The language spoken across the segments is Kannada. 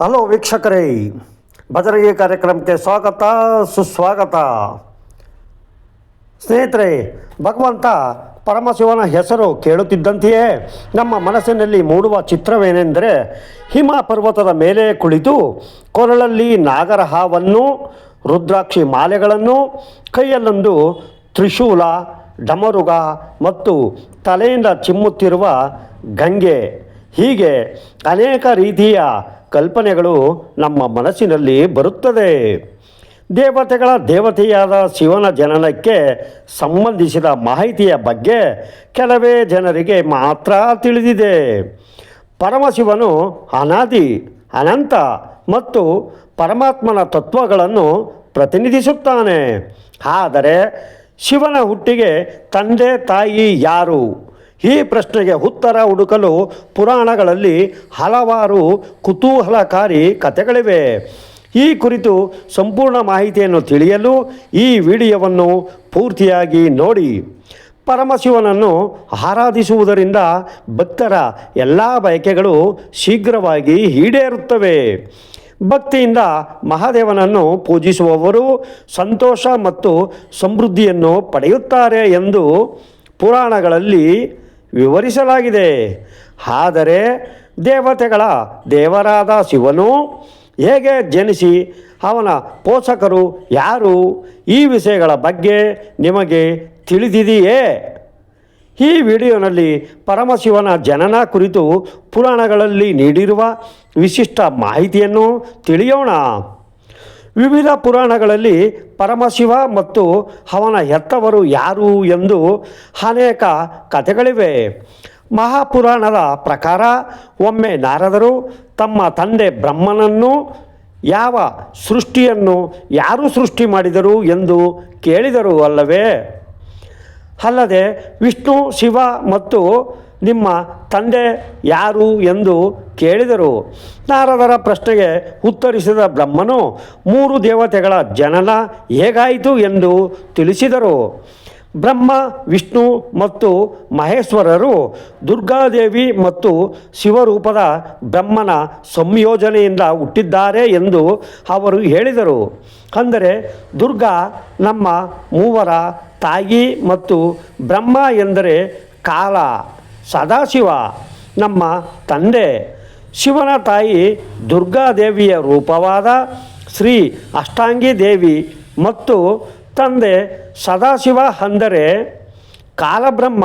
ಹಲೋ ವೀಕ್ಷಕರೇ, ಭಜರಂಗಿ ಕಾರ್ಯಕ್ರಮಕ್ಕೆ ಸ್ವಾಗತ, ಸುಸ್ವಾಗತ. ಸ್ನೇಹಿತರೆ, ಭಗವಂತ ಪರಮಶಿವನ ಹೆಸರು ಕೇಳುತ್ತಿದ್ದಂತೆಯೇ ನಮ್ಮ ಮನಸ್ಸಿನಲ್ಲಿ ಮೂಡುವ ಚಿತ್ರವೇನೆಂದರೆ ಹಿಮ ಪರ್ವತದ ಮೇಲೆ ಕುಳಿತು ಕೊರಳಲ್ಲಿ ನಾಗರ ಹಾವನ್ನು ರುದ್ರಾಕ್ಷಿ ಮಾಲೆಗಳನ್ನು, ಕೈಯಲ್ಲೊಂದು ತ್ರಿಶೂಲ, ಡಮರುಗ ಮತ್ತು ತಲೆಯಿಂದ ಚಿಮ್ಮುತ್ತಿರುವ ಗಂಗೆ. ಹೀಗೆ ಅನೇಕ ರೀತಿಯ ಕಲ್ಪನೆಗಳು ನಮ್ಮ ಮನಸ್ಸಿನಲ್ಲಿ ಬರುತ್ತದೆ. ದೇವತೆಗಳ ದೇವತೆಯಾದ ಶಿವನ ಜನನಕ್ಕೆ ಸಂಬಂಧಿಸಿದ ಮಾಹಿತಿಯ ಬಗ್ಗೆ ಕೆಲವೇ ಜನರಿಗೆ ಮಾತ್ರ ತಿಳಿದಿದೆ. ಪರಮಶಿವನು ಅನಾದಿ, ಅನಂತ ಮತ್ತು ಪರಮಾತ್ಮನ ತತ್ವಗಳನ್ನು ಪ್ರತಿನಿಧಿಸುತ್ತಾನೆ. ಆದರೆ ಶಿವನ ಹುಟ್ಟಿಗೆ ತಂದೆ ತಾಯಿ ಯಾರು? ಈ ಪ್ರಶ್ನೆಗೆ ಉತ್ತರ ಹುಡುಕಲು ಪುರಾಣಗಳಲ್ಲಿ ಹಲವಾರು ಕುತೂಹಲಕಾರಿ ಕಥೆಗಳಿವೆ. ಈ ಕುರಿತು ಸಂಪೂರ್ಣ ಮಾಹಿತಿಯನ್ನು ತಿಳಿಯಲು ಈ ವಿಡಿಯೋವನ್ನು ಪೂರ್ತಿಯಾಗಿ ನೋಡಿ. ಪರಮಶಿವನನ್ನು ಆರಾಧಿಸುವುದರಿಂದ ಭಕ್ತರ ಎಲ್ಲ ಬಯಕೆಗಳು ಶೀಘ್ರವಾಗಿ ಈಡೇರುತ್ತವೆ. ಭಕ್ತಿಯಿಂದ ಮಹಾದೇವನನ್ನು ಪೂಜಿಸುವವರು ಸಂತೋಷ ಮತ್ತು ಸಮೃದ್ಧಿಯನ್ನು ಪಡೆಯುತ್ತಾರೆ ಎಂದು ಪುರಾಣಗಳಲ್ಲಿ ವಿವರಿಸಲಾಗಿದೆ. ಆದರೆ ದೇವತೆಗಳ ದೇವರಾದ ಶಿವನು ಹೇಗೆ ಜನಿಸಿ ಅವನ ಪೋಷಕರು ಯಾರು? ಈ ವಿಷಯಗಳ ಬಗ್ಗೆ ನಿಮಗೆ ತಿಳಿದಿದೆಯೇ? ಈ ವಿಡಿಯೋನಲ್ಲಿ ಪರಮಶಿವನ ಜನನ ಕುರಿತು ಪುರಾಣಗಳಲ್ಲಿ ನೀಡಿರುವ ವಿಶಿಷ್ಟ ಮಾಹಿತಿಯನ್ನು ತಿಳಿಯೋಣ. ವಿವಿಧ ಪುರಾಣಗಳಲ್ಲಿ ಪರಮಶಿವ ಮತ್ತು ಅವನ ಹೆತ್ತವರು ಯಾರು ಎಂದು ಅನೇಕ ಕಥೆಗಳಿವೆ. ಮಹಾಪುರಾಣದ ಪ್ರಕಾರ ಒಮ್ಮೆ ನಾರದರು ತಮ್ಮ ತಂದೆ ಬ್ರಹ್ಮನನ್ನು ಯಾವ ಸೃಷ್ಟಿಯನ್ನು ಯಾರು ಸೃಷ್ಟಿ ಮಾಡಿದರು ಎಂದು ಕೇಳಿದರು ಅಲ್ಲವೇ? ಅಲ್ಲದೆ ವಿಷ್ಣು, ಶಿವ ಮತ್ತು ನಿಮ್ಮ ತಂದೆ ಯಾರು ಎಂದು ಕೇಳಿದರು. ನಾರದರ ಪ್ರಶ್ನೆಗೆ ಉತ್ತರಿಸಿದ ಬ್ರಹ್ಮನು, ಮೂರು ದೇವತೆಗಳ ಜನನ ಹೇಗಾಯಿತು ಎಂದು ತಿಳಿಸಿದರು. ಬ್ರಹ್ಮ, ವಿಷ್ಣು ಮತ್ತು ಮಹೇಶ್ವರರು ದುರ್ಗಾದೇವಿ ಮತ್ತು ಶಿವರೂಪದ ಬ್ರಹ್ಮನ ಸಂಯೋಜನೆಯಿಂದ ಹುಟ್ಟಿದ್ದಾರೆ ಎಂದು ಅವರು ಹೇಳಿದರು. ಅಂದರೆ, ದುರ್ಗಾ ನಮ್ಮ ಮೂವರ ತಾಯಿ ಮತ್ತು ಬ್ರಹ್ಮ ಎಂದರೆ ಕಾಲ. ಸದಾಶಿವ, ನಮ್ಮ ತಂದೆ. ಶಿವನ ತಾಯಿ ದುರ್ಗಾದೇವಿಯ ರೂಪವಾದ ಶ್ರೀ ಅಷ್ಟಾಂಗಿ ದೇವಿ ಮತ್ತು ತಂದೆ ಸದಾಶಿವ ಅಂದರೆ ಕಾಲಬ್ರಹ್ಮ.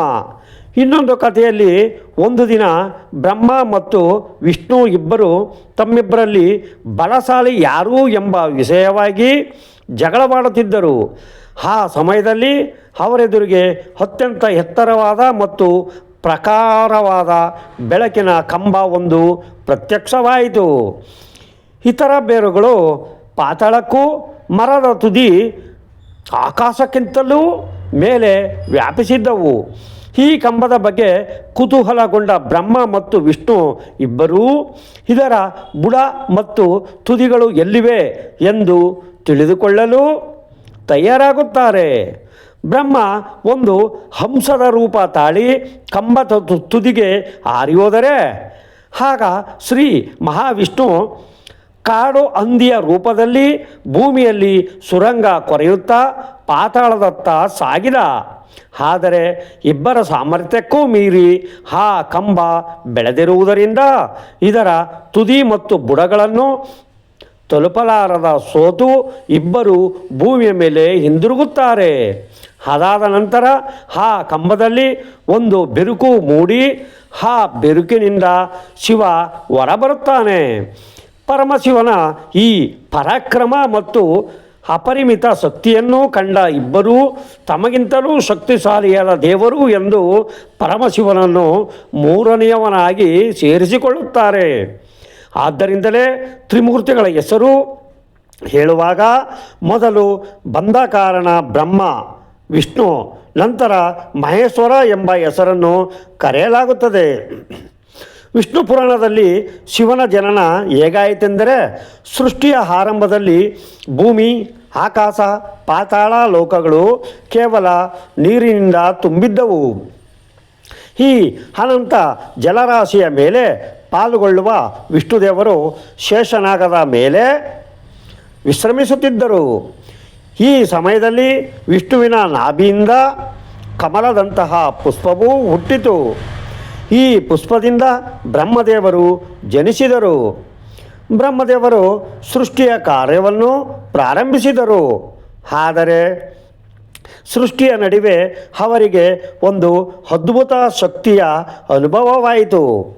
ಇನ್ನೊಂದು ಕಥೆಯಲ್ಲಿ ಒಂದು ದಿನ ಬ್ರಹ್ಮ ಮತ್ತು ವಿಷ್ಣು ಇಬ್ಬರು ತಮ್ಮಿಬ್ಬರಲ್ಲಿ ಬಲಶಾಲಿ ಯಾರು ಎಂಬ ವಿಷಯವಾಗಿ ಜಗಳವಾಡುತ್ತಿದ್ದರು. ಆ ಸಮಯದಲ್ಲಿ ಅವರೆದುರಿಗೆ ಅತ್ಯಂತ ಎತ್ತರವಾದ ಮತ್ತು ಪ್ರಕಾರವಾದ ಬೆಳಕಿನ ಕಂಬ ಒಂದು ಪ್ರತ್ಯಕ್ಷವಾಯಿತು. ಇತರ ಬೇರುಗಳು ಪಾತಾಳಕ್ಕೂ ಮರದ ತುದಿ ಆಕಾಶಕ್ಕಿಂತಲೂ ಮೇಲೆ ವ್ಯಾಪಿಸಿದ್ದವು. ಈ ಕಂಬದ ಬಗ್ಗೆ ಕುತೂಹಲಗೊಂಡ ಬ್ರಹ್ಮ ಮತ್ತು ವಿಷ್ಣು ಇಬ್ಬರೂ, ಇದರ ಬುಡ ಮತ್ತು ತುದಿಗಳು ಎಲ್ಲಿವೆ? ಎಂದು ತಿಳಿದುಕೊಳ್ಳಲು ತಯಾರಾಗುತ್ತಾರೆ. ಬ್ರಹ್ಮ ಒಂದು ಹಂಸದ ರೂಪ ತಾಳಿ ಕಂಬದ ತುದಿಗೆ ಹಾರಿ ಹೋದರೆ ಆಗ ಶ್ರೀ ಮಹಾವಿಷ್ಣು ಕಾಡು ಹಂದಿಯ ರೂಪದಲ್ಲಿ ಭೂಮಿಯಲ್ಲಿ ಸುರಂಗ ಕೊರೆಯುತ್ತಾ ಪಾತಾಳದತ್ತ ಸಾಗಿದ. ಆದರೆ ಇಬ್ಬರ ಸಾಮರ್ಥ್ಯಕ್ಕೂ ಮೀರಿ ಆ ಕಂಬ ಬೆಳೆದಿರುವುದರಿಂದ ಇದರ ತುದಿ ಮತ್ತು ಬುಡಗಳನ್ನು ತಲುಪಲಾರದ ಸೋತು ಇಬ್ಬರು ಭೂಮಿಯ ಮೇಲೆ ಹಿಂದಿರುಗುತ್ತಾರೆ. ಅದಾದ ನಂತರ ಆ ಕಂಬದಲ್ಲಿ ಒಂದು ಬೆರುಕು ಮೂಡಿ, ಆ ಬೆರುಕಿನಿಂದ ಶಿವ ಹೊರಬರುತ್ತಾನೆ. ಪರಮಶಿವನ ಈ ಪರಾಕ್ರಮ ಮತ್ತು ಅಪರಿಮಿತ ಶಕ್ತಿಯನ್ನು ಕಂಡ ಇಬ್ಬರೂ ತಮಗಿಂತಲೂ ಶಕ್ತಿಶಾಲಿಯಾದ ದೇವರು ಎಂದು ಪರಮಶಿವನನ್ನು ಮೂರನೆಯವನಾಗಿ ಸೇರಿಸಿಕೊಳ್ಳುತ್ತಾರೆ. ಆದ್ದರಿಂದಲೇ ತ್ರಿಮೂರ್ತಿಗಳ ಹೆಸರು ಹೇಳುವಾಗ ಮೊದಲು ಬಂದ ಕಾರಣ ಬ್ರಹ್ಮ. ವಿಷ್ಣು, ನಂತರ ಮಹೇಶ್ವರ ಎಂಬ ಹೆಸರನ್ನು ಕರೆಯಲಾಗುತ್ತದೆ. ವಿಷ್ಣು ಪುರಾಣದಲ್ಲಿ ಶಿವನ ಜನನ ಹೇಗಾಯಿತೆಂದರೆ, ಸೃಷ್ಟಿಯ ಆರಂಭದಲ್ಲಿ ಭೂಮಿ, ಆಕಾಶ, ಪಾತಾಳ ಲೋಕಗಳು ಕೇವಲ ನೀರಿನಿಂದ ತುಂಬಿದ್ದವು. ಈ ಅನಂತ ಜಲರಾಶಿಯ ಮೇಲೆ ಪಾಲ್ಗೊಳ್ಳುವ ವಿಷ್ಣುದೇವರು ಶೇಷನಾಗದ ಮೇಲೆ ವಿಶ್ರಮಿಸುತ್ತಿದ್ದರು. ಈ ಸಮಯದಲ್ಲಿ ವಿಷ್ಣುವಿನ ನಾಭಿಯಿಂದ ಕಮಲದಂತಹ ಪುಷ್ಪವೂ ಹುಟ್ಟಿತು. ಈ ಪುಷ್ಪದಿಂದ ಬ್ರಹ್ಮದೇವರು ಜನಿಸಿದರು. ಬ್ರಹ್ಮದೇವರು ಸೃಷ್ಟಿಯ ಕಾರ್ಯವನ್ನು ಪ್ರಾರಂಭಿಸಿದರು. ಆದರೆ ಸೃಷ್ಟಿಯ ನಡುವೆ ಅವರಿಗೆ ಒಂದು ಅದ್ಭುತ ಶಕ್ತಿಯ ಅನುಭವವಾಯಿತು.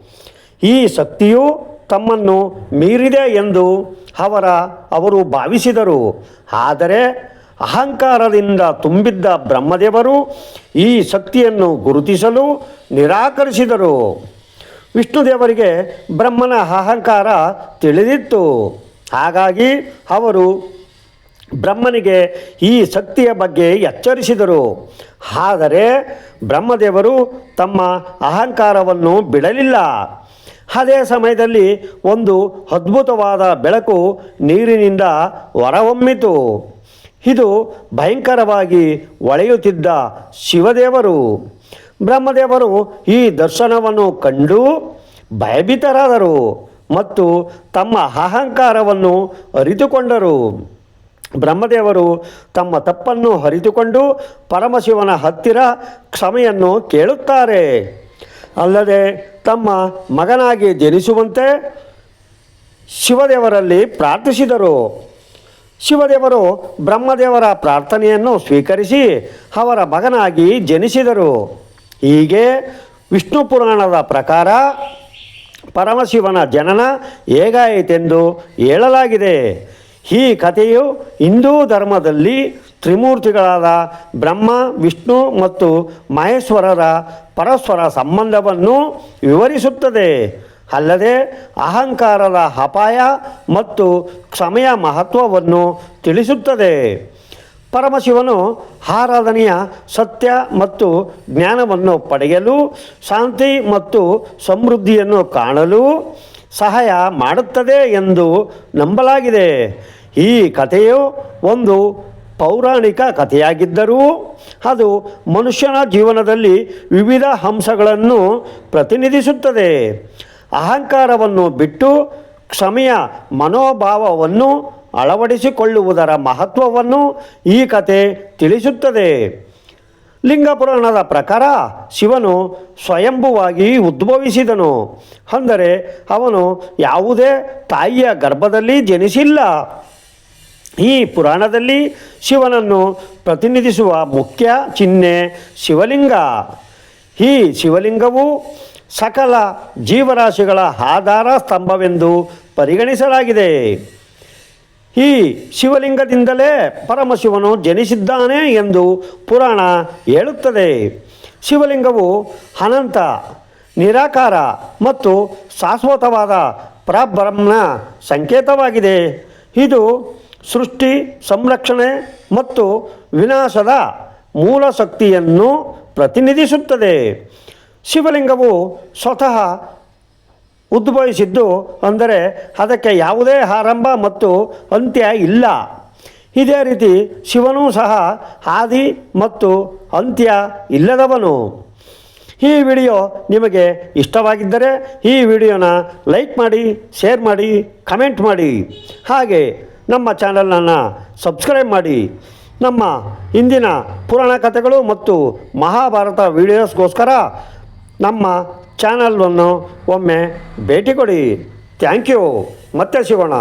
ಈ ಶಕ್ತಿಯು ತಮ್ಮನ್ನು ಮೀರಿದೆ ಎಂದು ಅವರ ಅವರು ಭಾವಿಸಿದರು. ಆದರೆ ಅಹಂಕಾರದಿಂದ ತುಂಬಿದ್ದ ಬ್ರಹ್ಮದೇವರು ಈ ಶಕ್ತಿಯನ್ನು ಗುರುತಿಸಲು ನಿರಾಕರಿಸಿದರು. ವಿಷ್ಣುದೇವರಿಗೆ ಬ್ರಹ್ಮನ ಅಹಂಕಾರ ತಿಳಿದಿತ್ತು. ಹಾಗಾಗಿ ಅವರು ಬ್ರಹ್ಮನಿಗೆ ಈ ಶಕ್ತಿಯ ಬಗ್ಗೆ ಎಚ್ಚರಿಸಿದರು. ಆದರೆ ಬ್ರಹ್ಮದೇವರು ತಮ್ಮ ಅಹಂಕಾರವನ್ನು ಬಿಡಲಿಲ್ಲ. ಅದೇ ಸಮಯದಲ್ಲಿ ಒಂದು ಅದ್ಭುತವಾದ ಬೆಳಕು ನೀರಿನಿಂದ ಹೊರಹೊಮ್ಮಿತು. ಇದು ಭಯಂಕರವಾಗಿ ಒಳೆಯುತ್ತಿದ್ದ ಶಿವದೇವರು. ಬ್ರಹ್ಮದೇವರು ಈ ದರ್ಶನವನ್ನು ಕಂಡು ಭಯಭೀತರಾದರು ಮತ್ತು ತಮ್ಮ ಅಹಂಕಾರವನ್ನು ಅರಿತುಕೊಂಡರು. ಬ್ರಹ್ಮದೇವರು ತಮ್ಮ ತಪ್ಪನ್ನು ಅರಿತುಕೊಂಡು ಪರಮಶಿವನ ಹತ್ತಿರ ಕ್ಷಮೆಯನ್ನು ಕೇಳುತ್ತಾರೆ. ಅಲ್ಲದೆ ತಮ್ಮ ಮಗನಾಗಿ ಜನಿಸುವಂತೆ ಶಿವದೇವರಲ್ಲಿ ಪ್ರಾರ್ಥಿಸಿದರು. ಶಿವದೇವರು ಬ್ರಹ್ಮದೇವರ ಪ್ರಾರ್ಥನೆಯನ್ನು ಸ್ವೀಕರಿಸಿ ಅವರ ಮಗನಾಗಿ ಜನಿಸಿದರು. ಹೀಗೆ ವಿಷ್ಣು ಪುರಾಣದ ಪ್ರಕಾರ ಪರಮಶಿವನ ಜನನ ಹೇಗಾಯಿತೆಂದು ಹೇಳಲಾಗಿದೆ. ಈ ಕಥೆಯು ಹಿಂದೂ ಧರ್ಮದಲ್ಲಿ ತ್ರಿಮೂರ್ತಿಗಳಾದ ಬ್ರಹ್ಮ, ವಿಷ್ಣು ಮತ್ತು ಮಹೇಶ್ವರರ ಪರಸ್ಪರ ಸಂಬಂಧವನ್ನು ವಿವರಿಸುತ್ತದೆ. ಅಲ್ಲದೆ ಅಹಂಕಾರದ ಅಪಾಯ ಮತ್ತು ಕ್ಷಮೆಯ ಮಹತ್ವವನ್ನು ತಿಳಿಸುತ್ತದೆ. ಪರಮಶಿವನು ಆರಾಧನೆಯ ಸತ್ಯ ಮತ್ತು ಜ್ಞಾನವನ್ನು ಪಡೆಯಲು, ಶಾಂತಿ ಮತ್ತು ಸಮೃದ್ಧಿಯನ್ನು ಕಾಣಲು ಸಹಾಯ ಮಾಡುತ್ತದೆ ಎಂದು ನಂಬಲಾಗಿದೆ. ಈ ಕಥೆಯು ಒಂದು ಪೌರಾಣಿಕ ಕಥೆಯಾಗಿದ್ದರೂ ಅದು ಮನುಷ್ಯನ ಜೀವನದಲ್ಲಿ ವಿವಿಧ ಅಂಶಗಳನ್ನು ಪ್ರತಿನಿಧಿಸುತ್ತದೆ. ಅಹಂಕಾರವನ್ನು ಬಿಟ್ಟು ಕ್ಷಮೆಯ ಮನೋಭಾವವನ್ನು ಅಳವಡಿಸಿಕೊಳ್ಳುವುದರ ಮಹತ್ವವನ್ನು ಈ ಕತೆ ತಿಳಿಸುತ್ತದೆ. ಲಿಂಗಪುರಾಣದ ಪ್ರಕಾರ ಶಿವನು ಸ್ವಯಂಭುವಾಗಿ ಉದ್ಭವಿಸಿದನು. ಅಂದರೆ ಅವನು ಯಾವುದೇ ತಾಯಿಯ ಗರ್ಭದಲ್ಲಿ ಜನಿಸಿಲ್ಲ. ಈ ಪುರಾಣದಲ್ಲಿ ಶಿವನನ್ನು ಪ್ರತಿನಿಧಿಸುವ ಮುಖ್ಯ ಚಿಹ್ನೆ ಶಿವಲಿಂಗ. ಈ ಶಿವಲಿಂಗವು ಸಕಲ ಜೀವರಾಶಿಗಳ ಆಧಾರ ಸ್ತಂಭವೆಂದು ಪರಿಗಣಿಸಲಾಗಿದೆ. ಈ ಶಿವಲಿಂಗದಿಂದಲೇ ಪರಮಶಿವನು ಜನಿಸಿದ್ದಾನೆ ಎಂದು ಪುರಾಣ ಹೇಳುತ್ತದೆ. ಶಿವಲಿಂಗವು ಅನಂತ, ನಿರಾಕಾರ ಮತ್ತು ಶಾಶ್ವತವಾದ ಪರಬ್ರಹ್ಮನ ಸಂಕೇತವಾಗಿದೆ. ಇದು ಸೃಷ್ಟಿ, ಸಂರಕ್ಷಣೆ ಮತ್ತು ವಿನಾಶದ ಮೂಲ ಶಕ್ತಿಯನ್ನು ಪ್ರತಿನಿಧಿಸುತ್ತದೆ. ಶಿವಲಿಂಗವು ಸ್ವತಃ ಉದ್ಭವಿಸಿದ್ದು ಅಂದರೆ ಅದಕ್ಕೆ ಯಾವುದೇ ಆರಂಭ ಮತ್ತು ಅಂತ್ಯ ಇಲ್ಲ. ಇದೇ ರೀತಿ ಶಿವನೂ ಸಹ ಆದಿ ಮತ್ತು ಅಂತ್ಯ ಇಲ್ಲದವನು. ಈ ವಿಡಿಯೋ ನಿಮಗೆ ಇಷ್ಟವಾಗಿದ್ದರೆ ಈ ವಿಡಿಯೋನ ಲೈಕ್ ಮಾಡಿ, ಶೇರ್ ಮಾಡಿ, ಕಮೆಂಟ್ ಮಾಡಿ. ಹಾಗೆ ನಮ್ಮ ಚಾನಲನ್ನು ಸಬ್ಸ್ಕ್ರೈಬ್ ಮಾಡಿ. ನಮ್ಮ ಇಂದಿನ ಪುರಾಣ ಕಥೆಗಳು ಮತ್ತು ಮಹಾಭಾರತ ವಿಡಿಯೋಸ್ಗೋಸ್ಕರ ನಮ್ಮ ಚಾನಲನ್ನು ಒಮ್ಮೆ ಭೇಟಿ ಕೊಡಿ. ಥ್ಯಾಂಕ್ ಯು ಮತ್ತೆ ಸಿಗೋಣ.